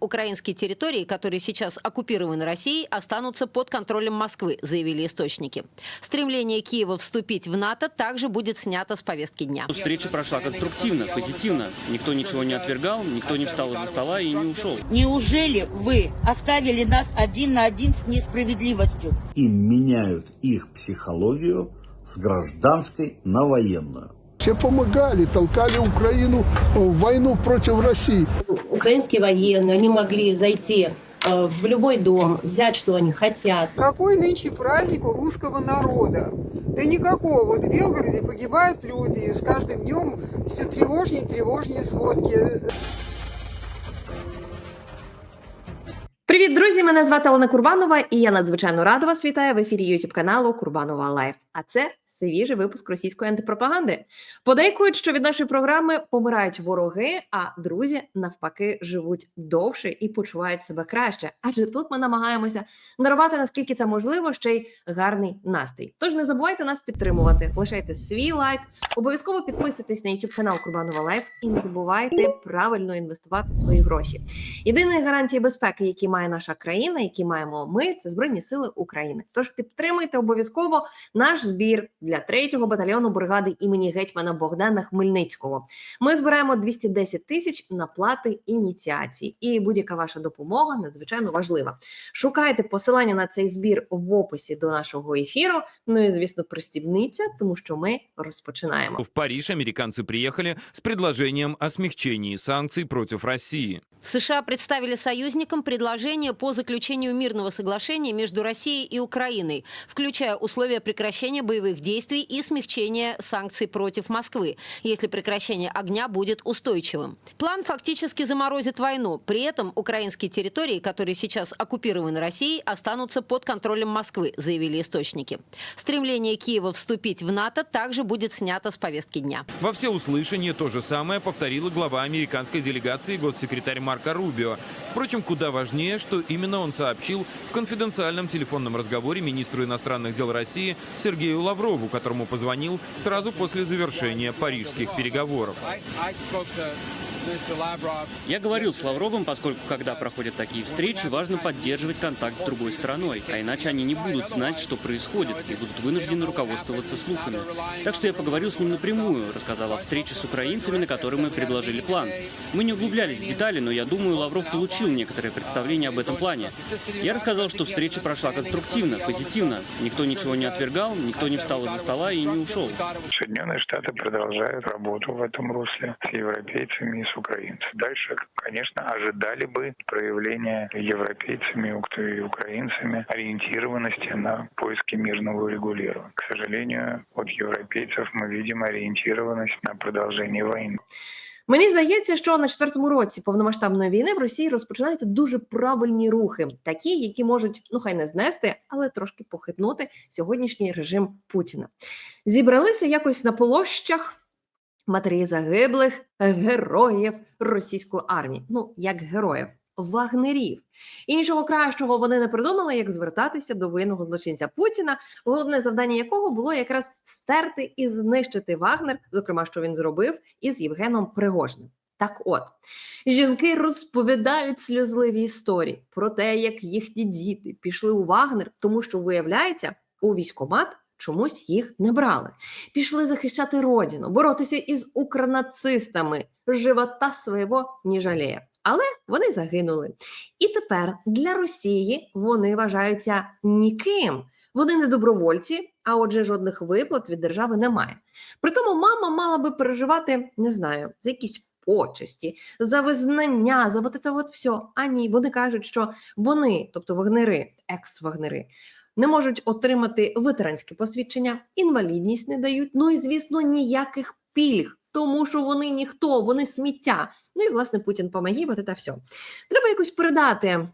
украинские территории, которые сейчас оккупированы Россией, останутся под контролем Москвы, заявили источники. Стремление Киева вступить в НАТО также будет снято с повестки дня. Встреча прошла конструктивно, позитивно. Никто ничего не отвергал, никто не встал из-за стола и не ушел. Неужели вы оставили нас один на один с несправедливостью? Им меняют их психологию с гражданской на военную. Все помогали, толкали Украину в войну против России. украинские военные, они могли зайти э, в любой дом, взять, что они хотят. Какой нынче праздник у русского народа? Да никакого. Вот в Белгороде погибают люди, и с каждым днем все тревожнее и тревожнее сводки. Привіт, друзі! Мене звати Олена Курбанова, і я надзвичайно рада вас вітаю в ефірі youtube каналу Курбанова Лайф. А це свіжий випуск російської антипропаганди. Подейкують, що від нашої програми помирають вороги, а друзі навпаки живуть довше і почувають себе краще. Адже тут ми намагаємося дарувати наскільки це можливо, ще й гарний настрій. Тож не забувайте нас підтримувати. Лишайте свій лайк, обов'язково підписуйтесь на youtube канал Курбанова Лайф і не забувайте правильно інвестувати свої гроші. Єдиної гарантії безпеки, які має наша країна, які маємо ми, це Збройні Сили України. Тож підтримуйте обов'язково наш збір для 3-го батальйону бригади імені гетьмана Богдана Хмельницького. Ми збираємо 210 тисяч на плати ініціації, і будь-яка ваша допомога надзвичайно важлива. Шукайте посилання на цей збір в описі до нашого ефіру. Ну і звісно, пристібніться, тому що ми розпочинаємо. В Париж американцы приехали с предложением о смягчении санкций против России. США представили союзникам предложение по заключению мирного соглашения между Россией и Украиной, включая условия прекращения боевых действий и смягчения санкций против Москвы, если прекращение огня будет устойчивым. План фактически заморозит войну. При этом украинские территории, которые сейчас оккупированы Россией, останутся под контролем Москвы, заявили источники. Стремление Киева вступить в НАТО также будет снято с повестки дня. Во всеуслышание то же самое повторила глава американской делегации госсекретарь Марко Рубио. Впрочем, куда важнее, что именно он сообщил в конфиденциальном телефонном разговоре министру иностранных дел России Сергею Лаврову, которому позвонил сразу после завершения парижских переговоров. Я говорил с Лавровым, поскольку когда проходят такие встречи, важно поддерживать контакт с другой стороной, а иначе они не будут знать, что происходит, и будут вынуждены руководствоваться слухами. Так что я поговорил с ним напрямую, рассказал о встрече с украинцами, на которой мы предложили план. Мы не углублялись в детали, но я думаю, Лавров получил некоторое представление об этом плане. Я рассказал, что встреча прошла конструктивно, позитивно. Никто ничего не отвергал, никто не встал из-за стола и не ушел. Соединенные Штаты продолжают работу в этом русле с европейцами и с украинцами. Дальше, конечно, ожидали бы проявления европейцами и украинцами ориентированности на поиски мирного урегулирования. К сожалению, от европейцев мы видим ориентированность на продолжение войны. Мені здається, що на четвертому році повномасштабної війни в Росії розпочинаються дуже правильні рухи, такі, які можуть ну хай не знести, але трошки похитнути сьогоднішній режим Путіна. Зібралися якось на площах матері загиблих героїв російської армії. Ну як героїв. Вагнерів і нічого кращого вони не придумали, як звертатися до винного злочинця Путіна, головне завдання якого було якраз стерти і знищити Вагнер, зокрема, що він зробив із Євгеном Пригожним. Так, от жінки розповідають сльозливі історії про те, як їхні діти пішли у Вагнер, тому що виявляється, у військомат чомусь їх не брали. Пішли захищати родину, боротися із укронацистами, живота свого не жаліє. Але вони загинули. І тепер для Росії вони вважаються ніким. Вони не добровольці, а отже, жодних виплат від держави немає. Притому мама мала би переживати, не знаю, за якісь почесті, за визнання, за вот це от все. А ні, вони кажуть, що вони, тобто вагнери, екс-вагнери, не можуть отримати ветеранське посвідчення, інвалідність не дають. Ну і звісно, ніяких пільг, тому що вони ніхто, вони сміття. Ну і власне Путін помагів, от це все. Треба якось передати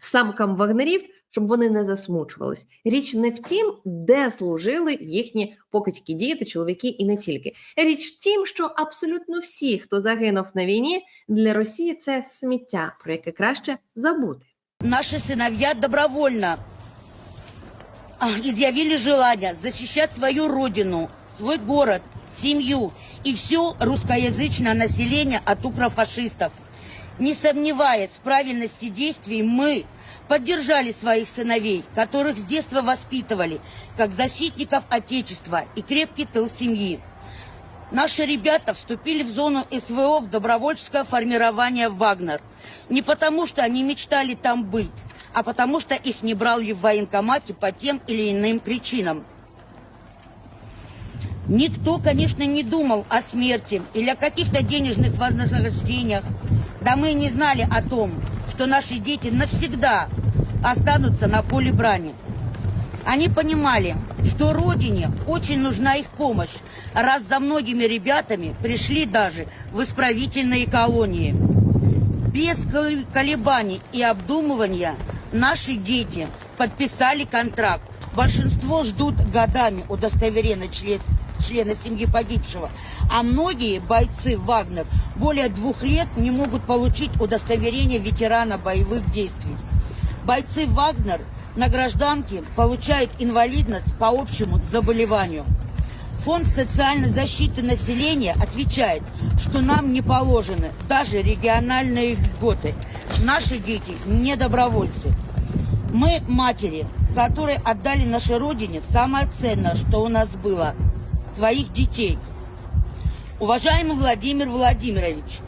самкам вагнерів, щоб вони не засмучувались. Річ не в тім, де служили їхні покидькі діти, чоловіки і не тільки. Річ в тім, що абсолютно всі, хто загинув на війні, для Росії це сміття, про яке краще забути. Наши сыновья добровольно а, изъявили желание защищать свою родину, свой город, семью и все русскоязычное население от укрофашистов. Не сомневаясь в правильности действий, мы поддержали своих сыновей, которых с детства воспитывали, как защитников Отечества и крепкий тыл семьи. Наши ребята вступили в зону СВО в добровольческое формирование «Вагнер». Не потому, что они мечтали там быть, а потому, что их не брали в военкомате по тем или иным причинам. Никто, конечно, не думал о смерти или о каких-то денежных вознаграждениях. Да мы не знали о том, что наши дети навсегда останутся на поле брани. Они понимали, что Родине очень нужна их помощь, раз за многими ребятами пришли даже в исправительные колонии. Без кол- колебаний и обдумывания наши дети подписали контракт. Большинство ждут годами удостоверения член- члена семьи погибшего, а многие бойцы Вагнер более двух лет не могут получить удостоверение ветерана боевых действий. Бойцы Вагнер на гражданке получают инвалидность по общему заболеванию. Фонд социальной защиты населения отвечает, что нам не положены даже региональные льготы. Наши дети не добровольцы. Мы матери, которые отдали нашей родине самое ценное, что у нас было – своих детей. Уважаемый Владимир Владимирович,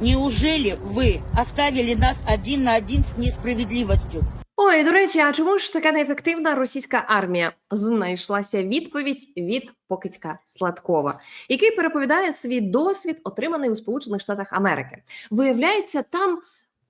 неужели вы оставили нас один на один с несправедливостью? Ой, до речі, а чому ж така неефективна російська армія? Знайшлася відповідь від Покидька Сладкова, який переповідає свій досвід, отриманий у Сполучених Штатах Америки. Виявляється, там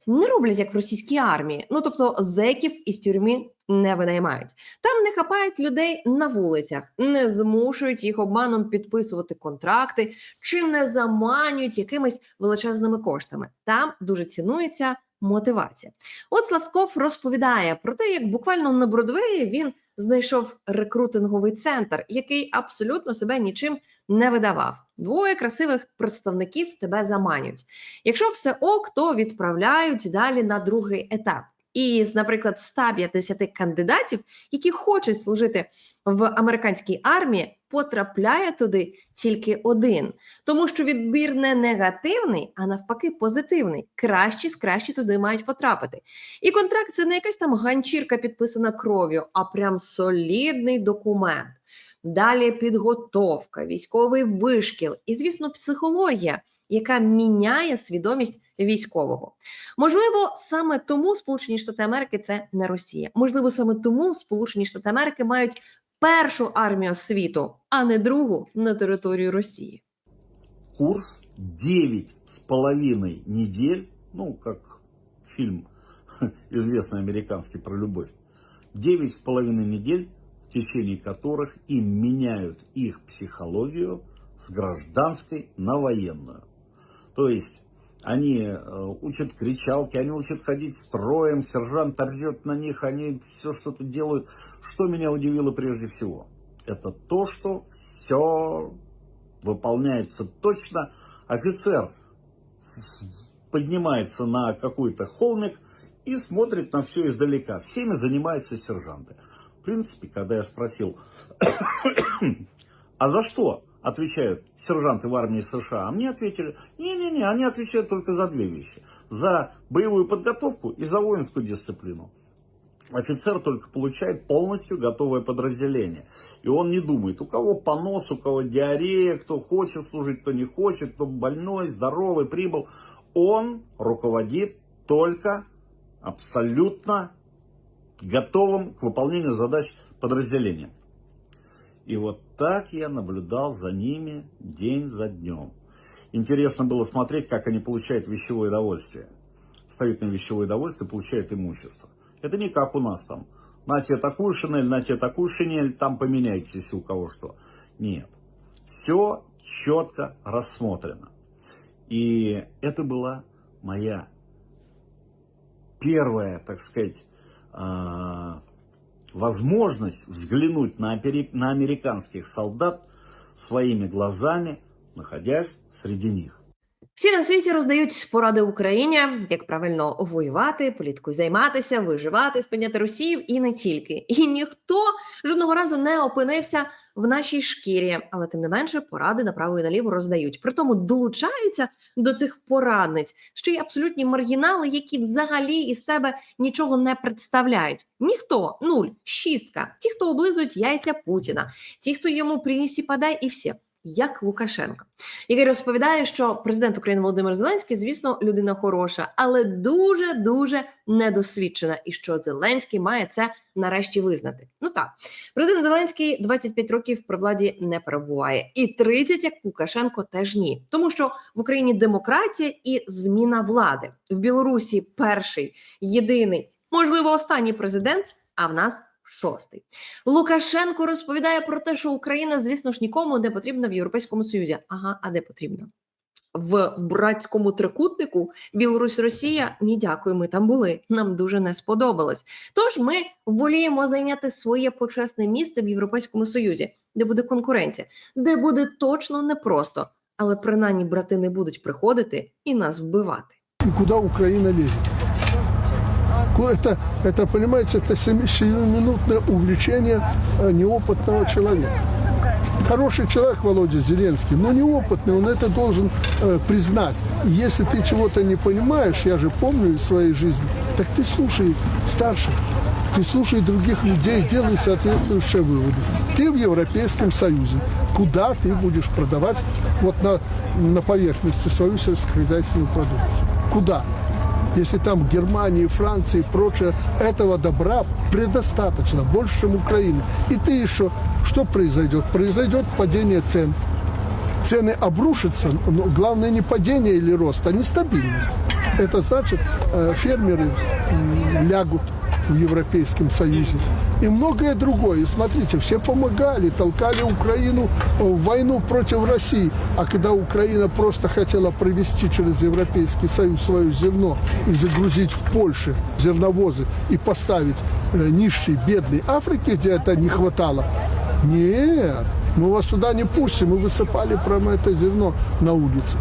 не роблять як в російській армії. Ну тобто зеків із тюрмі не винаймають. Там не хапають людей на вулицях, не змушують їх обманом підписувати контракти чи не заманюють якимись величезними коштами. Там дуже цінується мотивація. От Славков розповідає про те, як буквально на Бродвеї він знайшов рекрутинговий центр, який абсолютно себе нічим не видавав. Двоє красивих представників тебе заманюють. Якщо все ок, то відправляють далі на другий етап. І з, наприклад, 150 кандидатів, які хочуть служити в американській армії, потрапляє туди тільки один, тому що відбір не негативний, а навпаки, позитивний. Кращі з кращі туди мають потрапити. І контракт це не якась там ганчірка підписана кров'ю, а прям солідний документ. Далі підготовка, військовий вишкіл і, звісно, психологія, яка міняє свідомість військового. Можливо, саме тому Сполучені Штати Америки це не Росія. Можливо, саме тому Сполучені Штати Америки мають першу армію світу, а не другу на територію Росії. Курс 9 с половиной недель, ну, как фильм известный американский про любовь, 9 с половиной недель, в течение которых им меняют их психологию с гражданской на военную. То есть они э, учат кричалки, они учат ходить строем, сержант орет на них, они все что-то делают. Что меня удивило прежде всего, это то, что все выполняется точно. Офицер поднимается на какой-то холмик и смотрит на все издалека. Всеми занимаются сержанты. В принципе, когда я спросил, а за что отвечают сержанты в армии США, а мне ответили, не-не-не, они отвечают только за две вещи. За боевую подготовку и за воинскую дисциплину. Офицер только получает полностью готовое подразделение. И он не думает, у кого понос, у кого диарея, кто хочет служить, кто не хочет, кто больной, здоровый, прибыл. Он руководит только абсолютно готовым к выполнению задач подразделения. И вот так я наблюдал за ними день за днем. Интересно было смотреть, как они получают вещевое удовольствие. Встают на вещевое удовольствие, получают имущество. Это не как у нас там. На тебе такую шинель, на тебе такую шинель, там поменяйтесь, у кого что. Нет. Все четко рассмотрено. И это была моя первая, так сказать, а, возможность взглянуть на, на американских солдат своими глазами, находясь среди них. Всі на світі роздають поради Україні, як правильно воювати, політикою займатися, виживати, спиняти Росію і не тільки. І ніхто жодного разу не опинився в нашій шкірі, але тим не менше поради направо і наліво роздають. Притому долучаються до цих порадниць, що й абсолютні маргінали, які взагалі із себе нічого не представляють. Ніхто нуль, шістка. Ті, хто облизують яйця Путіна, ті, хто йому приніс і падає, і все. Як Лукашенко, який розповідає, що президент України Володимир Зеленський, звісно, людина хороша, але дуже дуже недосвідчена, і що Зеленський має це нарешті визнати. Ну так, президент Зеленський 25 років при владі не перебуває, і 30, як Лукашенко, теж ні, тому що в Україні демократія і зміна влади в Білорусі перший єдиний, можливо, останній президент. А в нас шостий. Лукашенко розповідає про те, що Україна, звісно ж, нікому не потрібна в Європейському Союзі. Ага, а де потрібна? В братському трикутнику Білорусь Росія ні, дякую. Ми там були. Нам дуже не сподобалось. Тож ми воліємо зайняти своє почесне місце в Європейському Союзі, де буде конкуренція, де буде точно непросто, але принаймні брати не будуть приходити і нас вбивати. И куда Украина лезет? Ку- Это, это понимаете, это сиюминутное увлечение э, неопытного человека. Хороший человек Володя Зеленский, но неопытный, он это должен э, признать. И если ты чего-то не понимаешь, я же помню из своей жизни, так ты слушай старших, ты слушай других людей, делай соответствующие выводы. Ты в Европейском Союзе. Куда ты будешь продавать вот на, на поверхности свою сельскохозяйственную продукцию? Куда? Если там Германии, Франции и прочее, этого добра предостаточно, больше, чем Украины. И ты еще, что произойдет? Произойдет падение цен. Цены обрушатся, но главное не падение или рост, а нестабильность. Это значит, э, фермеры м, лягут в Европейском Союзе. И многое другое. Смотрите, все помогали, толкали Украину в войну против России. А когда Украина просто хотела провести через Европейский Союз свое зерно и загрузить в Польше зерновозы и поставить э, нищей, бедной Африке, где это не хватало, нет, мы вас туда не пустим. Мы высыпали прямо это зерно на улице.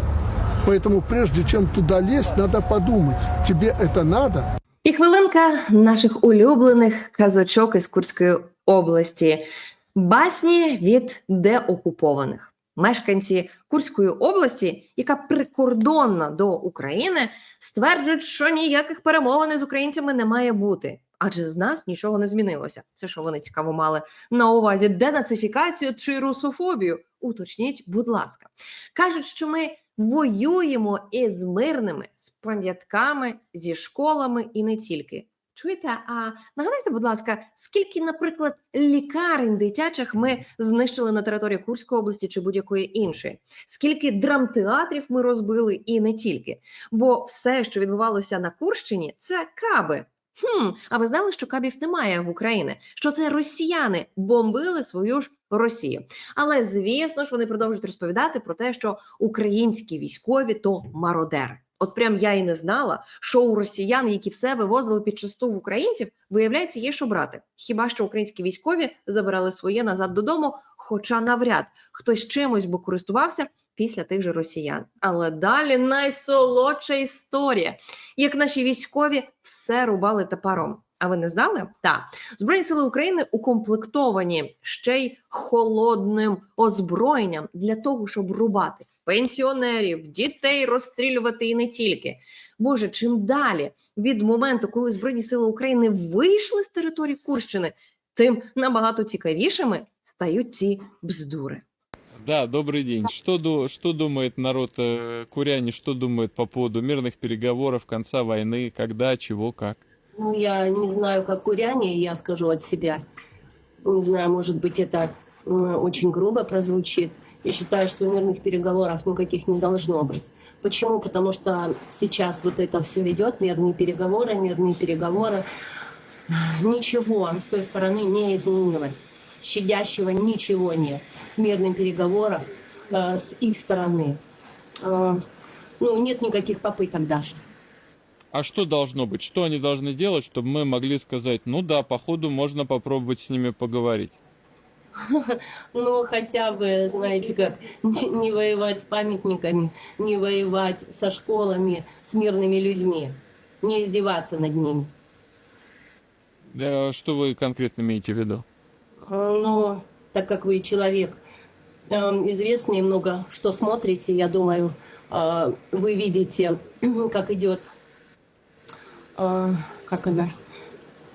Поэтому прежде чем туда лезть, надо подумать, тебе это надо? І хвилинка наших улюблених казочок із Курської області. Басні від деокупованих. Мешканці Курської області, яка прикордонна до України, стверджують, що ніяких перемовин з українцями не має бути. Адже з нас нічого не змінилося. Це що вони цікаво мали на увазі денацифікацію чи русофобію? Уточніть, будь ласка. Кажуть, що ми воюємо із мирними, з пам'ятками, зі школами і не тільки. Чуєте, а нагадайте, будь ласка, скільки, наприклад, лікарень дитячих ми знищили на території Курської області чи будь-якої іншої? Скільки драмтеатрів ми розбили і не тільки? Бо все, що відбувалося на Курщині, це каби. Хм, а ви знали, що кабів немає в Україні? Що це росіяни бомбили свою ж Росію? Але звісно ж вони продовжують розповідати про те, що українські військові то мародери. От прям я і не знала, що у росіян, які все вивозили під часту в українців, виявляється, є що брати. Хіба що українські військові забирали своє назад додому, хоча навряд хтось чимось би користувався після тих же росіян. Але далі найсолодша історія, як наші військові все рубали топором. А ви не знали? Так, збройні сили України укомплектовані ще й холодним озброєнням для того, щоб рубати пенсіонерів, дітей розстрілювати і не тільки. Боже, чим далі від моменту, коли збройні сили України вийшли з території Курщини, тим набагато цікавішими стають ці бздури. Да, добрый день. Что, ду- что думает народ э, куряне, что думает по поводу мирных переговоров, конца войны, когда, чего, как? Ну, я не знаю, как куряне, я скажу от себя. Не знаю, может быть, это очень грубо прозвучит. Я считаю, что мирных переговоров никаких не должно быть. Почему? Потому что сейчас вот это все идет, мирные переговоры, мирные переговоры. Ничего с той стороны не изменилось. Щадящего ничего нет. Мирным переговорам э, с их стороны. Э, ну, нет никаких попыток даже. А что должно быть? Что они должны делать, чтобы мы могли сказать, ну да, походу можно попробовать с ними поговорить? Ну, хотя бы, знаете как, не, воевать с памятниками, не воевать со школами, с мирными людьми, не издеваться над ними. Э, Что вы конкретно имеете в виду? Э, Ну, так как вы человек э, известный, много что смотрите, я думаю, э, вы видите, как идет, э, как она,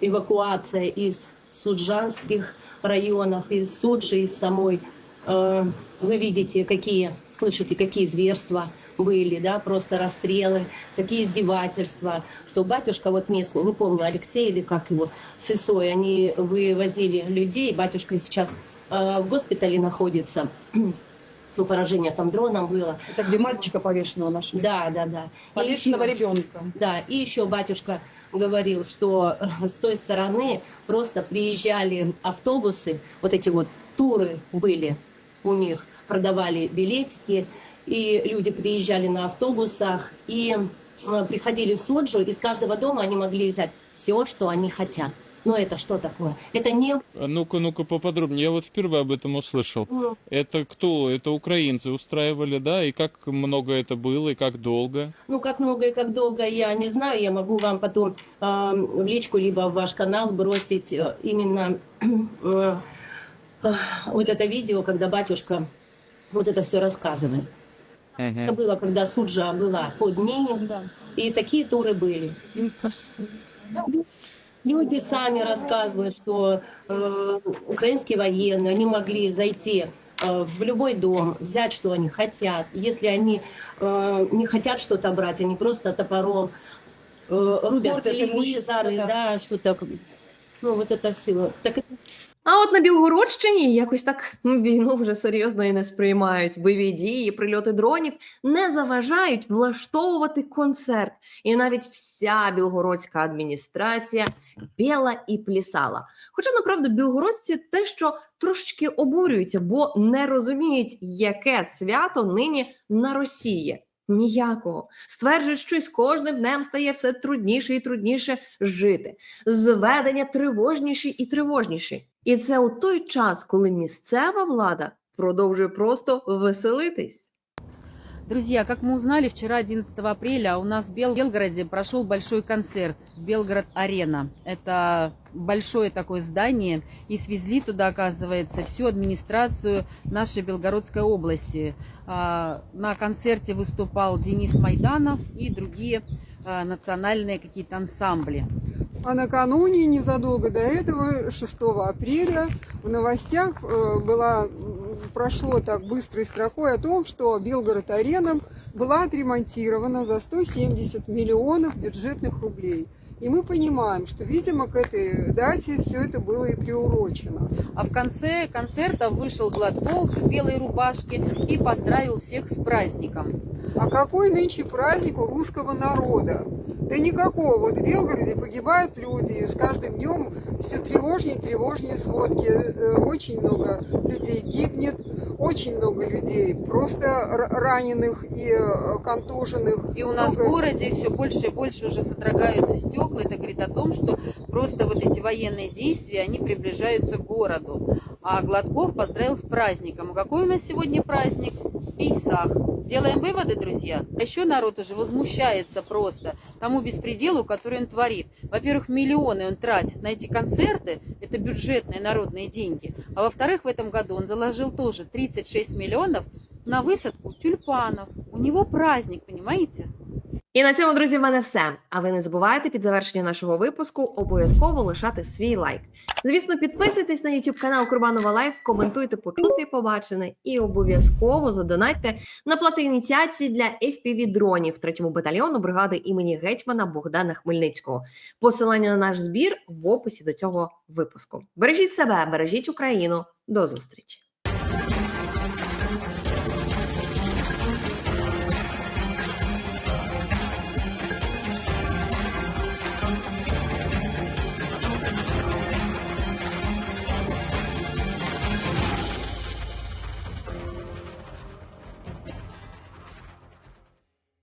эвакуация из суджанских районов, из Суджи, из самой. Э, Вы видите, какие, слышите, какие зверства были, да, просто расстрелы, какие издевательства, что батюшка вот местный, не помню, Алексей или как его, с Исой, они вывозили людей, батюшка сейчас э, в госпитале находится, ну, поражение там дроном было. Это где мальчика повешенного нашли? Да, да, да. Повешенного ребенка. да, и еще батюшка говорил, что э, с той стороны просто приезжали автобусы, вот эти вот туры были у них, продавали билетики, и люди приезжали на автобусах и э, приходили в Соджу, из каждого дома они могли взять все, что они хотят. Но это что такое? Это не... А Ну-ка, ну-ка поподробнее. Я вот впервые об этом услышал. ну, Это кто? Это украинцы устраивали, да? И как много это было, и как долго? Ну, как много и как долго, я не знаю. Я могу вам потом э, в личку, либо в ваш канал бросить э, именно э, э, вот это видео, когда батюшка вот это все рассказывает. Это было, когда Суджа была под ней, и такие туры были. Люди сами рассказывают, что э, украинские военные, они могли зайти э, в любой дом, взять, что они хотят. Если они э, не хотят что-то брать, они просто топором э, рубят Портят телевизоры, да. да, что-то. Ну, вот это все. Так это А от на Білгородщині якось так війну вже серйозно і не сприймають. Бойові дії, прильоти дронів не заважають влаштовувати концерт. І навіть вся білгородська адміністрація пела і плясала. Хоча, направду, білгородці те, що трошечки обурюються, бо не розуміють, яке свято нині на Росії. Ніякого стверджують, що із кожним днем стає все трудніше і трудніше жити. Зведення тривожніші і тривожніші. І це у той час, коли місцева влада продовжує просто веселитись. Друзья, как мы узнали, вчера, 11 апреля, у нас в Бел- Белгороде прошел большой концерт «Белгород-арена». Это большое такое здание, и свезли туда, оказывается, всю администрацию нашей Белгородской области. А, На концерте выступал Денис Майданов и другие а, национальные какие-то ансамбли. А накануне, незадолго до этого, 6 апреля, в новостях э, была, м, прошло так быстрой строкой о том, что Белгород-арена была отремонтирована за 170 миллионов бюджетных рублей. И мы понимаем, что, видимо, к этой дате все это было и приурочено. А в конце концерта вышел Гладков в белой рубашке и поздравил всех с праздником. А какой нынче праздник у русского народа? Да никакого. Вот в Белгороде погибают люди, и с каждым днем все тревожнее и тревожнее сводки. Э, Очень много людей гибнет, очень много людей просто раненых и э, контуженных. И у нас в Много- городе все больше и больше уже содрогаются стекла. Это говорит о том, что просто вот эти военные действия, они приближаются к городу. А Гладков поздравил с праздником. А какой у нас сегодня праздник? Пейсах. Делаем выводы, друзья? А еще народ уже возмущается просто тому беспределу, который он творит. Во-первых, миллионы он тратит на эти концерты, это бюджетные народные деньги. А во-вторых, в этом году он заложил тоже 36 миллионов на высадку тюльпанов. У него праздник, понимаете? І на цьому, друзі, в мене все. А ви не забувайте під завершення нашого випуску обов'язково лишати свій лайк. Звісно, підписуйтесь на YouTube канал Курбанова Лайф, коментуйте, почути побачене, і обов'язково задонайте на плати ініціації для fpv дронів 3-му батальйону бригади імені гетьмана Богдана Хмельницького. Посилання на наш збір в описі до цього випуску. Бережіть себе, бережіть Україну. До зустрічі!